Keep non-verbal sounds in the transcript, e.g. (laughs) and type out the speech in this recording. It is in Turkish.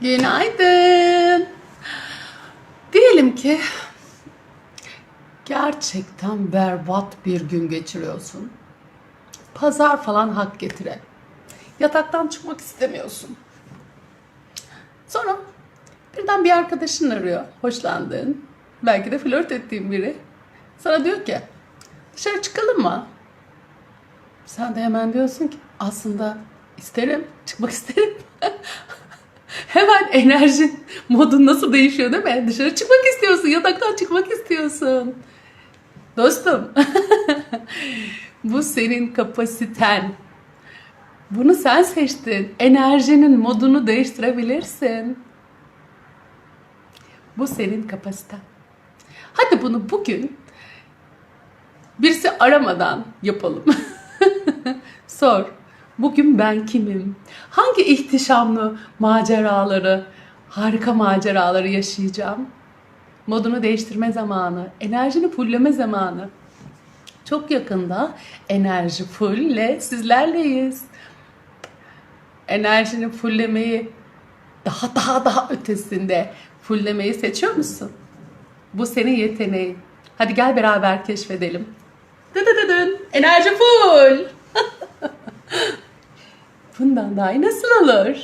Günaydın. Diyelim ki gerçekten berbat bir gün geçiriyorsun. Pazar falan hak getire. Yataktan çıkmak istemiyorsun. Sonra birden bir arkadaşın arıyor. Hoşlandığın, belki de flört ettiğin biri. Sana diyor ki dışarı çıkalım mı? Sen de hemen diyorsun ki aslında isterim, çıkmak (laughs) isterim. Hemen enerjin, modun nasıl değişiyor değil mi? Dışarı çıkmak istiyorsun, yataktan çıkmak istiyorsun. Dostum, (laughs) bu senin kapasiten. Bunu sen seçtin. Enerjinin modunu değiştirebilirsin. Bu senin kapasiten. Hadi bunu bugün birisi aramadan yapalım. (laughs) Sor. Bugün ben kimim? Hangi ihtişamlı maceraları, harika maceraları yaşayacağım? Modunu değiştirme zamanı, enerjini fulleme zamanı. Çok yakında enerji fullle sizlerleyiz. Enerjini fulllemeyi daha daha daha ötesinde fulllemeyi seçiyor musun? Bu senin yeteneğin. Hadi gel beraber keşfedelim. Dıdıdıdın. Enerji full. Daha iyi nasıl olur?